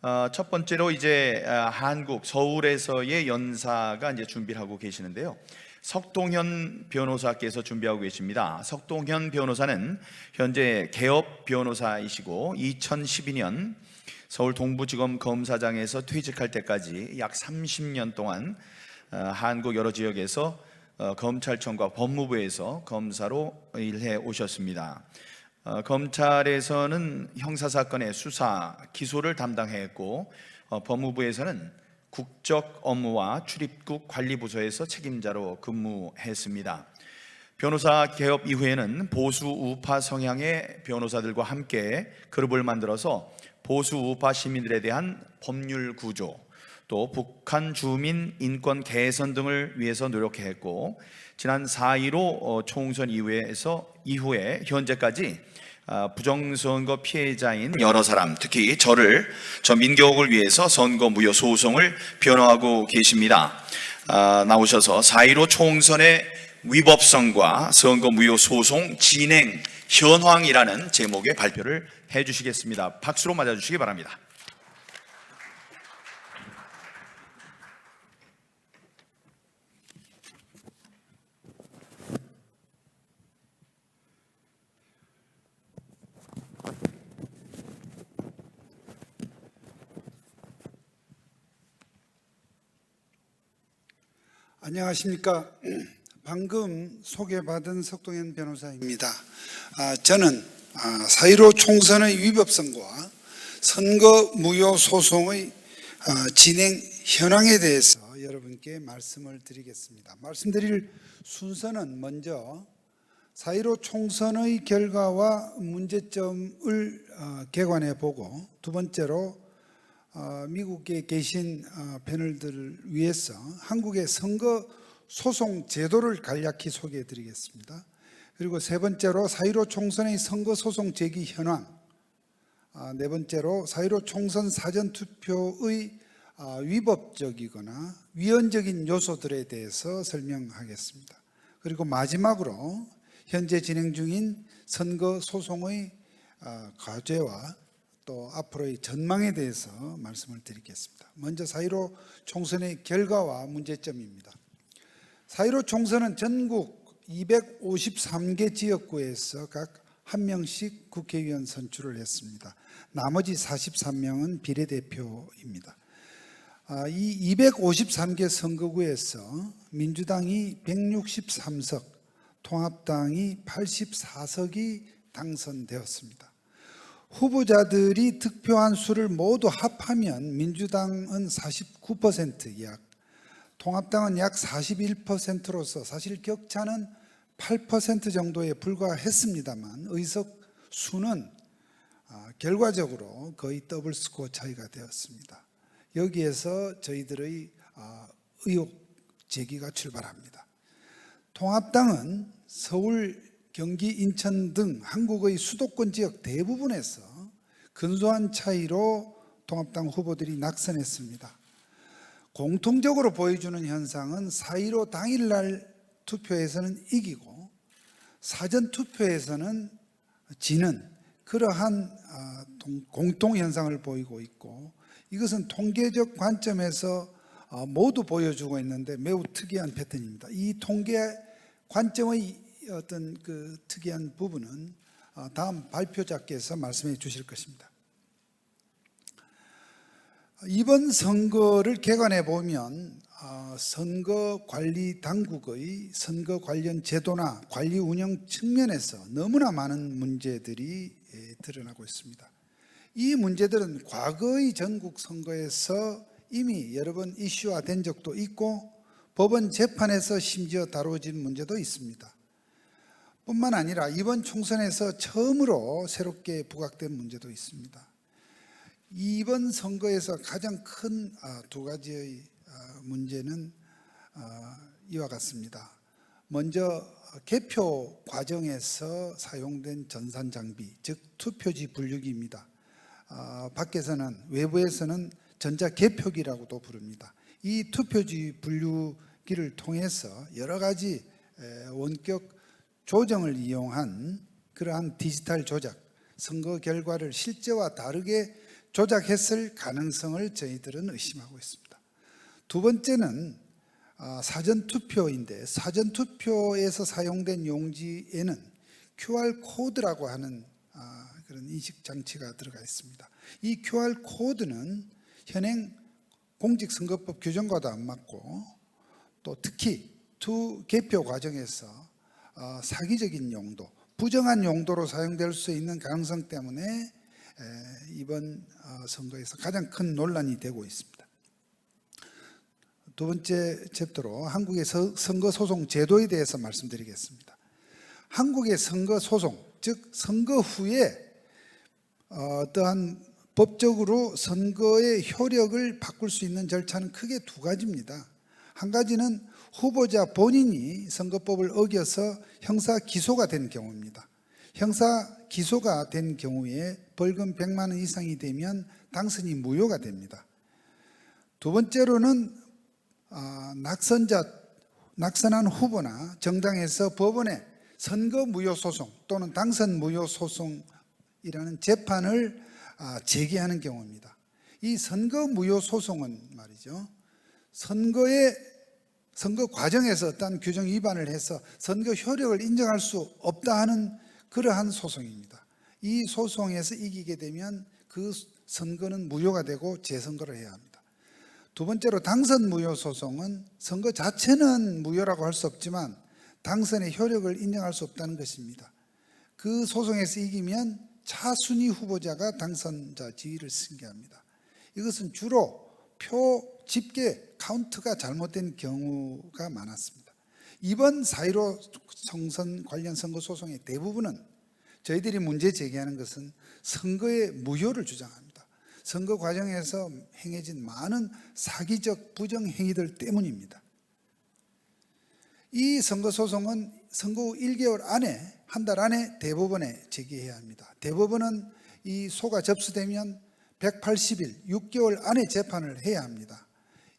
어, 첫 번째로 이제 아, 한국 서울에서의 연사가 이제 준비를 하고 계시는데요. 석동현 변호사께서 준비하고 계십니다. 석동현 변호사는 현재 개업 변호사이시고 2012년 서울 동부지검 검사장에서 퇴직할 때까지 약 30년 동안 어, 한국 여러 지역에서 어, 검찰청과 법무부에서 검사로 일해 오셨습니다. 어, 검찰에서는 형사 사건의 수사, 기소를 담당했고 어, 법무부에서는 국적 업무와 출입국 관리부서에서 책임자로 근무했습니다. 변호사 개업 이후에는 보수 우파 성향의 변호사들과 함께 그룹을 만들어서 보수 우파 시민들에 대한 법률 구조, 또 북한 주민 인권 개선 등을 위해서 노력했고 지난 4.15 총선 이후에서 이후에 현재까지 아, 부정선거 피해자인 여러 사람, 특히 저를 저 민교옥을 위해서 선거 무효 소송을 변호하고 계십니다. 아, 나오셔서 4.15 총선의 위법성과 선거 무효 소송 진행 현황이라는 제목의 발표를 해 주시겠습니다. 박수로 맞아 주시기 바랍니다. 안녕하십니까. 방금 소개받은 석동현 변호사입니다. 아, 저는 아, 4.15 총선의 위법성과 선거 무효 소송의 아, 진행 현황에 대해서 여러분께 말씀을 드리겠습니다. 말씀드릴 순서는 먼저 4.15 총선의 결과와 문제점을 어, 개관해 보고 두 번째로 어, 미국에 계신 어, 패널들을 위해서 한국의 선거 소송 제도를 간략히 소개해 드리겠습니다. 그리고 세 번째로 4.15 총선의 선거 소송 제기 현황, 아, 네 번째로 4.15 총선 사전 투표의 아, 위법적이거나 위헌적인 요소들에 대해서 설명하겠습니다. 그리고 마지막으로 현재 진행 중인 선거 소송의 아, 과제와 또 앞으로의 전망에 대해서 말씀을 드리겠습니다. 먼저 4.15 총선의 결과와 문제점입니다. 4.15 총선은 전국 253개 지역구에서 각 한 명씩 국회의원 선출을 했습니다. 나머지 43명은 비례대표입니다. 아, 이 253개 선거구에서 민주당이 163석, 통합당이 84석이 당선되었습니다. 후보자들이 득표한 수를 모두 합하면 민주당은 49% 약, 통합당은 약 41%로서 사실 격차는 8% 정도에 불과했습니다만 의석 수는 아, 결과적으로 거의 더블 스코어 차이가 되었습니다. 여기에서 저희들의 아, 의혹 제기가 출발합니다. 통합당은 서울, 경기, 인천 등 한국의 수도권 지역 대부분에서 근소한 차이로 통합당 후보들이 낙선했습니다. 공통적으로 보여주는 현상은 4.15 당일날 투표에서는 이기고 사전 투표에서는 지는 그러한 아, 동- 공통 현상을 보이고 있고 이것은 통계적 관점에서 아, 모두 보여주고 있는데 매우 특이한 패턴입니다. 이 통계 관점의 어떤 그 특이한 부분은 아, 다음 발표자께서 말씀해 주실 것입니다. 이번 선거를 개관해 보면 아, 선거 관리 당국의 선거 관련 제도나 관리 운영 측면에서 너무나 많은 문제들이 예, 드러나고 있습니다. 이 문제들은 과거의 전국 선거에서 이미 여러 번 이슈화된 적도 있고 법원 재판에서 심지어 다뤄진 문제도 있습니다. 뿐만 아니라 이번 총선에서 처음으로 새롭게 부각된 문제도 있습니다. 이번 선거에서 가장 큰 두 가지의 아, 문제는 아, 이와 같습니다. 먼저 개표 과정에서 사용된 전산 장비, 즉 투표지 분류기입니다. 아, 밖에서는 외부에서는 전자 개표기라고도 부릅니다. 이 투표지 분류기를 통해서 여러 가지 에, 원격 조정을 이용한 그러한 디지털 조작, 선거 결과를 실제와 다르게 조작했을 가능성을 저희들은 의심하고 있습니다. 두 번째는 아, 사전 투표인데 사전 투표에서 사용된 용지에는 QR 코드라고 하는 아, 그런 인식 장치가 들어가 있습니다. 이 QR 코드는 현행 공직선거법 규정과도 안 맞고 또 특히 투 개표 과정에서 어, 사기적인 용도, 부정한 용도로 사용될 수 있는 가능성 때문에 에, 이번 어, 선거에서 가장 큰 논란이 되고 있습니다. 두 번째 챕터로 한국의 서- 선거 소송 제도에 대해서 말씀드리겠습니다. 한국의 선거 소송, 즉 선거 후에 어, 어떠한 법적으로 선거의 효력을 바꿀 수 있는 절차는 크게 두 가지입니다. 한 가지는 후보자 본인이 선거법을 어겨서 형사 기소가 된 경우입니다. 형사 기소가 된 경우에 벌금 100만 원 이상이 되면 당선이 무효가 됩니다. 두 번째로는 아, 낙선자 낙선한 후보나 정당에서 법원에 선거 무효 소송 또는 당선 무효 소송이라는 재판을 아, 제기하는 경우입니다. 이 선거 무효 소송은 말이죠. 선거의 선거 과정에서 어떤 규정 위반을 해서 선거 효력을 인정할 수 없다 하는 그러한 소송입니다. 이 소송에서 이기게 되면 그 선거는 무효가 되고 재선거를 해야 합니다. 두 번째로 당선 무효 소송은 선거 자체는 무효라고 할 수 없지만 당선의 효력을 인정할 수 없다는 것입니다. 그 소송에서 이기면 차순위 후보자가 당선자 지위를 승계합니다. 이것은 주로 표 집계 카운트가 잘못된 경우가 많았습니다. 이번 4.15 총선 관련 선거 소송의 대부분은 저희들이 문제 제기하는 것은 선거의 무효를 주장합니다. 선거 과정에서 행해진 많은 사기적 부정 행위들 때문입니다. 이 선거 소송은 선거 후 1개월 안에 한 달 안에 대법원에 제기해야 합니다. 대법원은 이 소가 접수되면 180일, 6개월 안에 재판을 해야 합니다.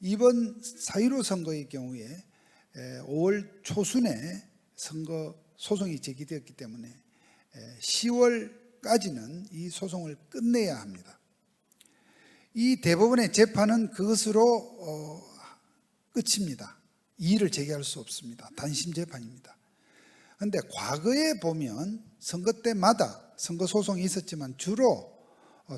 이번 4.15 선거의 경우에 5월 초순에 선거 소송이 제기되었기 때문에 10월까지는 이 소송을 끝내야 합니다. 이 대법원의 재판은 그것으로 어, 끝입니다. 이의를 제기할 수 없습니다. 단심 재판입니다. 그런데 과거에 보면 선거 때마다 선거 소송이 있었지만 주로 어,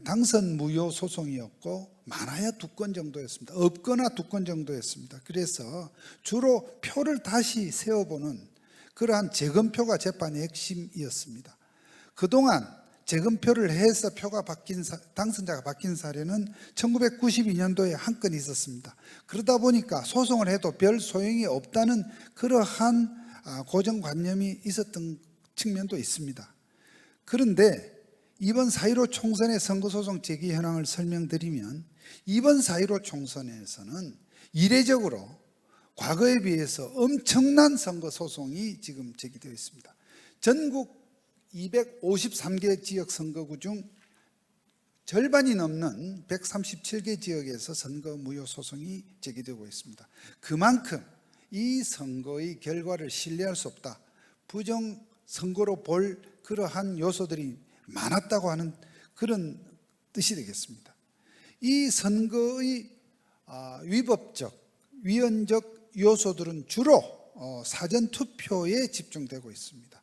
당선 무효 소송이었고 많아야 두 건 정도였습니다. 없거나 두 건 정도였습니다. 그래서 주로 표를 다시 세워보는 그러한 재검표가 재판의 핵심이었습니다. 그동안 재검표를 해서 표가 바뀐 사- 당선자가 바뀐 사례는 1992년도에 한 건 있었습니다. 그러다 보니까 소송을 해도 별 소용이 없다는 그러한 아, 고정관념이 있었던 측면도 있습니다. 그런데 이번 4.15 총선의 선거소송 제기 현황을 설명드리면 이번 4.15 총선에서는 이례적으로 과거에 비해서 엄청난 선거소송이 지금 제기되어 있습니다. 전국 253개 지역 선거구 중 절반이 넘는 137개 지역에서 선거 무효 소송이 제기되고 있습니다. 그만큼 이 선거의 결과를 신뢰할 수 없다. 부정 선거로 볼 그러한 요소들이 많았다고 하는 그런 뜻이 되겠습니다. 이 선거의 아, 위법적, 위헌적 요소들은 주로 어, 사전 투표에 집중되고 있습니다.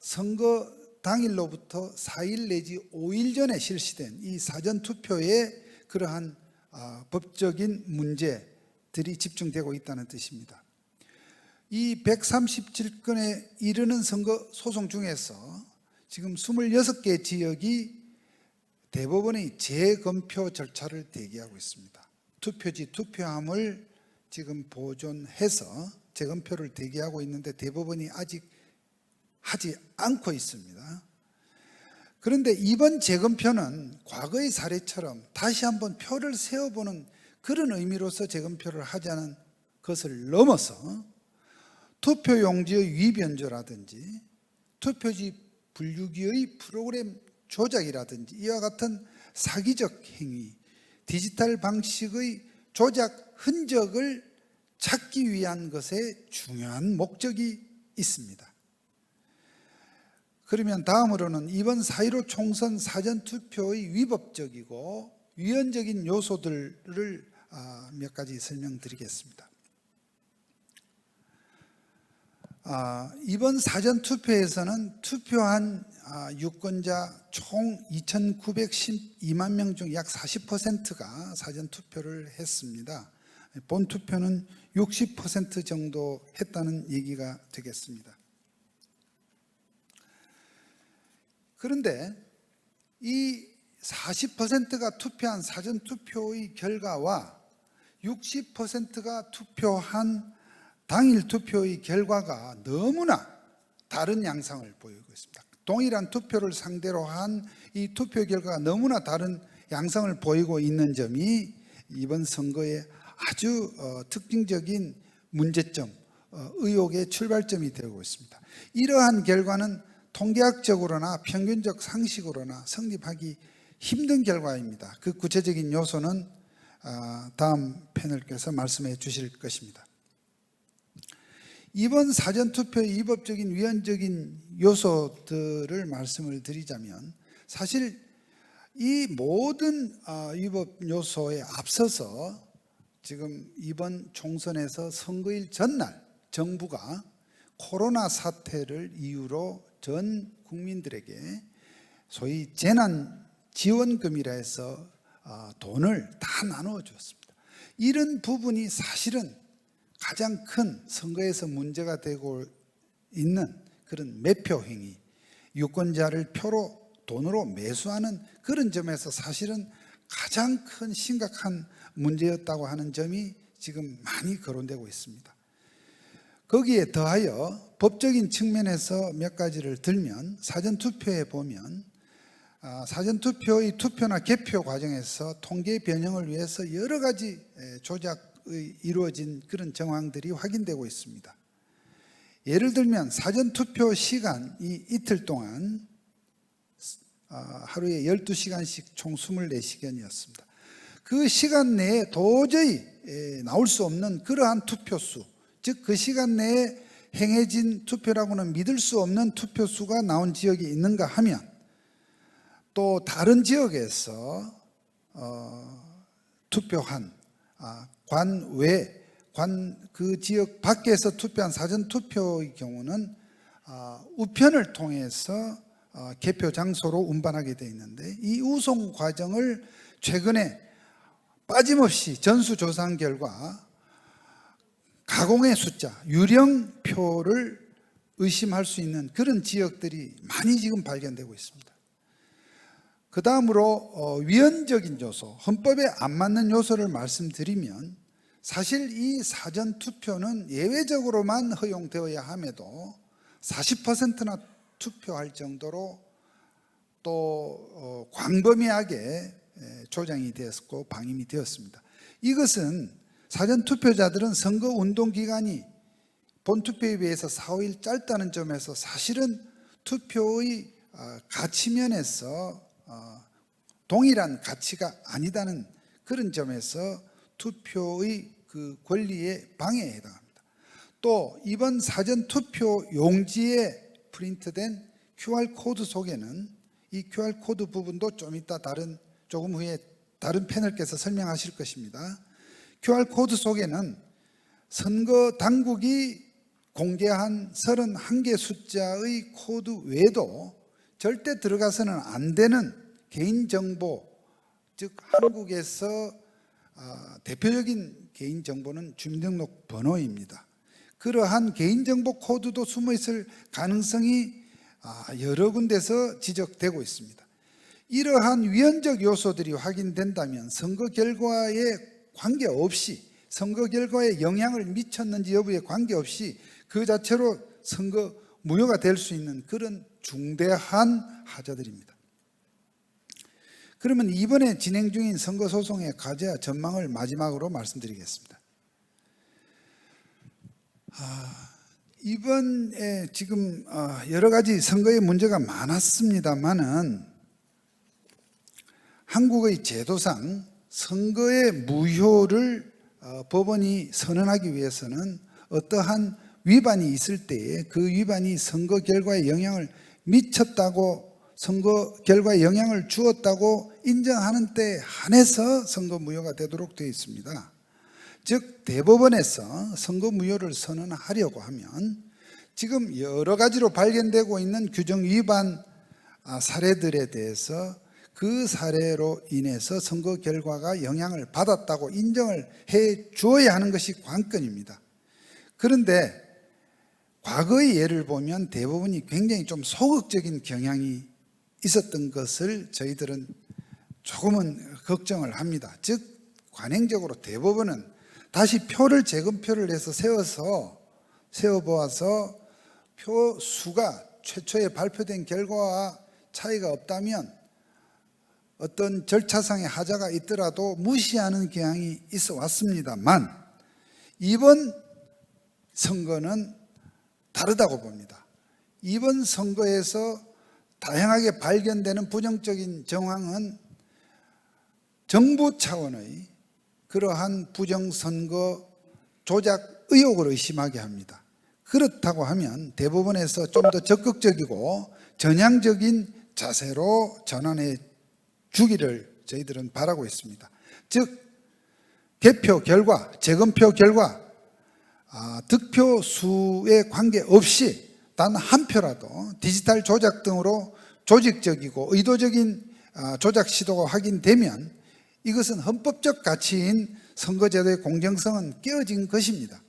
선거 당일로부터 4일 내지 5일 전에 실시된 이 사전 투표에 그러한 아, 법적인 문제들이 집중되고 있다는 뜻입니다. 이 137건에 이르는 선거 소송 중에서 지금 26개 지역이 대법원의 재검표 절차를 대기하고 있습니다. 투표지 투표함을 지금 보존해서 재검표를 대기하고 있는데 대법원이 아직 하지 않고 있습니다. 그런데 이번 재검표는 과거의 사례처럼 다시 한번 표를 세워보는 그런 의미로서 재검표를 하자는 것을 넘어서 투표용지의 위변조라든지 투표지 분류기의 프로그램 조작이라든지 이와 같은 사기적 행위, 디지털 방식의 조작 흔적을 찾기 위한 것에 중요한 목적이 있습니다. 그러면 다음으로는 이번 4.15 총선 사전투표의 위법적이고 위헌적인 요소들을 아, 몇 가지 설명드리겠습니다. 아, 이번 사전 투표에서는 투표한 아, 유권자 총 2,912만 명 중 약 40%가 사전 투표를 했습니다. 본 투표는 60% 정도 했다는 얘기가 되겠습니다. 그런데 이 40%가 투표한 사전 투표의 결과와 60%가 투표한 당일 투표의 결과가 너무나 다른 양상을 보이고 있습니다. 동일한 투표를 상대로 한 이 투표 결과가 너무나 다른 양상을 보이고 있는 점이 이번 선거의 아주 어, 특징적인 문제점, 어, 의혹의 출발점이 되고 있습니다. 이러한 결과는 통계학적으로나 평균적 상식으로나 성립하기 힘든 결과입니다. 그 구체적인 요소는 아, 다음 패널께서 말씀해 주실 것입니다. 이번 사전투표의 위법적인 위헌적인 요소들을 말씀을 드리자면 사실 이 모든 아, 위법 요소에 앞서서 지금 이번 총선에서 선거일 전날 정부가 코로나 사태를 이유로 전 국민들에게 소위 재난 지원금이라 해서 아, 돈을 다 나누어 줬습니다. 이런 부분이 사실은 가장 큰 선거에서 문제가 되고 있는 그런 매표 행위, 유권자를 표로 돈으로 매수하는 그런 점에서 사실은 가장 큰 심각한 문제였다고 하는 점이 지금 많이 거론되고 있습니다. 거기에 더하여 법적인 측면에서 몇 가지를 들면 사전 투표에 보면 아, 사전 투표의 투표나 개표 과정에서 통계 변형을 위해서 여러 가지 에, 조작의 이루어진 그런 정황들이 확인되고 있습니다. 예를 들면 사전 투표 시간이 이틀 동안 아, 하루에 12시간씩 총 24시간이었습니다. 그 시간 내에 도저히 에, 나올 수 없는 그러한 투표수, 즉 그 시간 내에 행해진 투표라고는 믿을 수 없는 투표수가 나온 지역이 있는가 하면 또 다른 지역에서 어, 투표한 아, 관외 관 그 지역 밖에서 투표한 사전 투표의 경우는 아, 우편을 통해서 어, 개표 장소로 운반하게 돼 있는데 이 우송 과정을 최근에 빠짐없이 전수조사한 결과 가공의 숫자, 유령표를 의심할 수 있는 그런 지역들이 많이 지금 발견되고 있습니다. 그 다음으로 어, 위헌적인 요소, 헌법에 안 맞는 요소를 말씀드리면 사실 이 사전 투표는 예외적으로만 허용되어야 함에도 40%나 투표할 정도로 또 어, 광범위하게 에, 조장이 되었고 방임이 되었습니다. 이것은 사전 투표자들은 선거 운동 기간이 본 투표에 비해서 4, 5일 짧다는 점에서 사실은 투표의 어, 가치 면에서 어, 동일한 가치가 아니다는 그런 점에서 투표의 그 권리의 방해에 해당합니다. 또 이번 사전 투표 용지에 프린트된 QR 코드 속에는 이 QR 코드 부분도 좀 이따 다른 조금 후에 다른 패널께서 설명하실 것입니다. QR 코드 속에는 선거 당국이 공개한 31개 숫자의 코드 외에도 절대 들어가서는 안 되는 개인정보, 즉 한국에서 아, 대표적인 개인정보는 주민등록 번호입니다. 그러한 개인정보 코드도 숨어 있을 가능성이 아, 여러 군데서 지적되고 있습니다. 이러한 위헌적 요소들이 확인된다면 선거 결과에 관계없이 선거 결과에 영향을 미쳤는지 여부에 관계없이 그 자체로 선거 무효가 될 수 있는 그런 중대한 하자들입니다. 그러면 이번에 진행 중인 선거 소송의 과제와 전망을 마지막으로 말씀드리겠습니다. 아, 이번에 지금 아, 여러 가지 선거의 문제가 많았습니다만은 한국의 제도상 선거의 무효를 어, 법원이 선언하기 위해서는 어떠한 위반이 있을 때에 그 위반이 선거 결과에 영향을 미쳤다고 선거 결과에 영향을 주었다고 인정하는 때 한해서 선거 무효가 되도록 되어 있습니다. 즉 대법원에서 선거 무효를 선언하려고 하면 지금 여러 가지로 발견되고 있는 규정 위반 아, 사례들에 대해서 그 사례로 인해서 선거 결과가 영향을 받았다고 인정을 해 주어야 하는 것이 관건입니다. 그런데 과거의 예를 보면 대부분이 굉장히 좀 소극적인 경향이 있었던 것을 저희들은 조금은 걱정을 합니다. 즉 관행적으로 대법원은 다시 표를 재검표를 해서 세워서 세워 보아서 표 수가 최초에 발표된 결과와 차이가 없다면 어떤 절차상의 하자가 있더라도 무시하는 경향이 있어 왔습니다만 이번 선거는 다르다고 봅니다. 이번 선거에서 다양하게 발견되는 부정적인 정황은 정부 차원의 그러한 부정선거 조작 의혹을 의심하게 합니다. 그렇다고 하면 대법원에서 좀 더 적극적이고 전향적인 자세로 전환해 주기를 저희들은 바라고 있습니다. 즉 개표 결과, 재검표 결과 아, 득표 수에 관계없이 단 한 표라도 디지털 조작 등으로 조직적이고 의도적인 아, 조작 시도가 확인되면 이것은 헌법적 가치인 선거제도의 공정성은 깨어진 것입니다.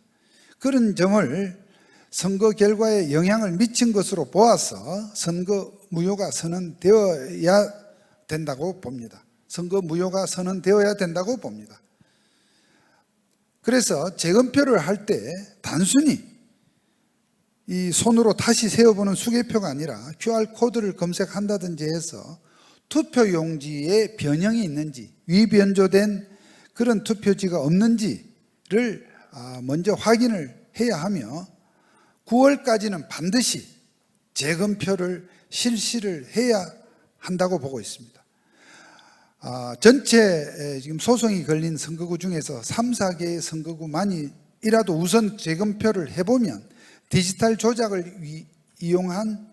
그런 점을 선거 결과에 영향을 미친 것으로 보아서 선거 무효가 선언되어야 된다고 봅니다. 선거 무효가 선언되어야 된다고 봅니다. 그래서 재검표를 할 때 단순히 이 손으로 다시 세어보는 수개표가 아니라 QR코드를 검색한다든지 해서 투표 용지에 변형이 있는지 위변조된 그런 투표지가 없는지를 아, 먼저 확인을 해야 하며 9월까지는 반드시 재검표를 실시를 해야 한다고 보고 있습니다. 아, 전체 에, 지금 소송이 걸린 선거구 중에서 3, 4개의 선거구만이라도 우선 재검표를 해보면 디지털 조작을 위- 이용한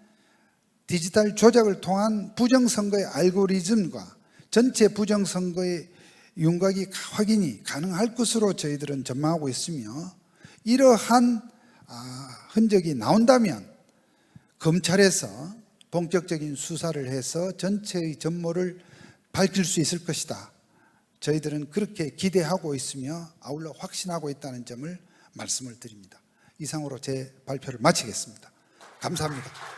디지털 조작을 통한 부정선거의 알고리즘과 전체 부정선거의 윤곽이 확인이 가능할 것으로 저희들은 전망하고 있으며 이러한 아, 흔적이 나온다면 검찰에서 본격적인 수사를 해서 전체의 전모를 밝힐 수 있을 것이다. 저희들은 그렇게 기대하고 있으며 아울러 확신하고 있다는 점을 말씀을 드립니다. 이상으로 제 발표를 마치겠습니다. 감사합니다.